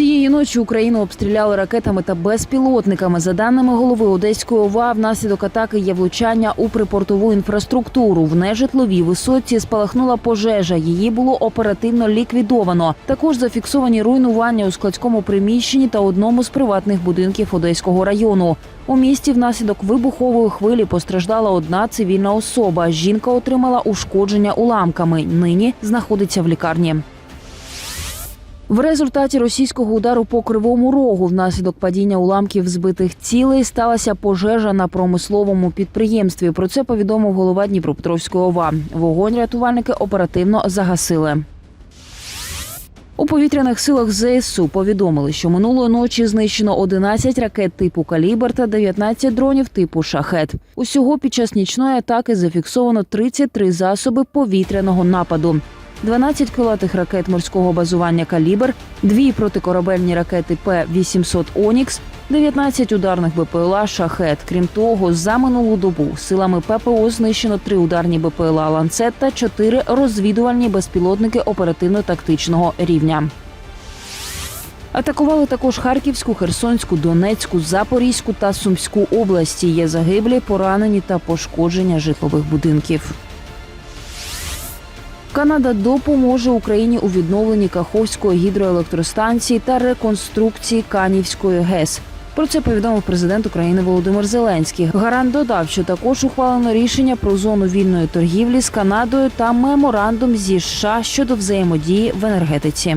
Цієї ночі Україну обстріляли ракетами та безпілотниками. За даними голови Одеської ОВА, внаслідок атаки є влучання у припортову інфраструктуру. В нежитловій висотці спалахнула пожежа. Її було оперативно ліквідовано. Також зафіксовані руйнування у складському приміщенні та одному з приватних будинків Одеського району. У місті внаслідок вибухової хвилі постраждала одна цивільна особа. Жінка отримала ушкодження уламками. Нині знаходиться в лікарні. В результаті російського удару по кривому рогу внаслідок падіння уламків збитих цілей сталася пожежа на промисловому підприємстві. Про це повідомив голова Дніпропетровської ОВА. Вогонь рятувальники оперативно загасили. У повітряних силах ЗСУ повідомили, що минулої ночі знищено 11 ракет типу «Калібр» та 19 дронів типу «Шахет». Усього під час нічної атаки зафіксовано 33 засоби повітряного нападу. 12 крилатих ракет морського базування «Калібр», дві протикорабельні ракети П-800 «Онікс», 19 ударних БПЛА «Шахет». Крім того, за минулу добу силами ППО знищено три ударні БПЛА «Ланцет» та чотири розвідувальні безпілотники оперативно-тактичного рівня. Атакували також Харківську, Херсонську, Донецьку, Запорізьку та Сумську області. Є загиблі, поранені та пошкодження житлових будинків. Канада допоможе Україні у відновленні Каховської гідроелектростанції та реконструкції Канівської ГЕС. Про це повідомив президент України Володимир Зеленський. Гарант додав, що також ухвалено рішення про зону вільної торгівлі з Канадою та меморандум зі США щодо взаємодії в енергетиці.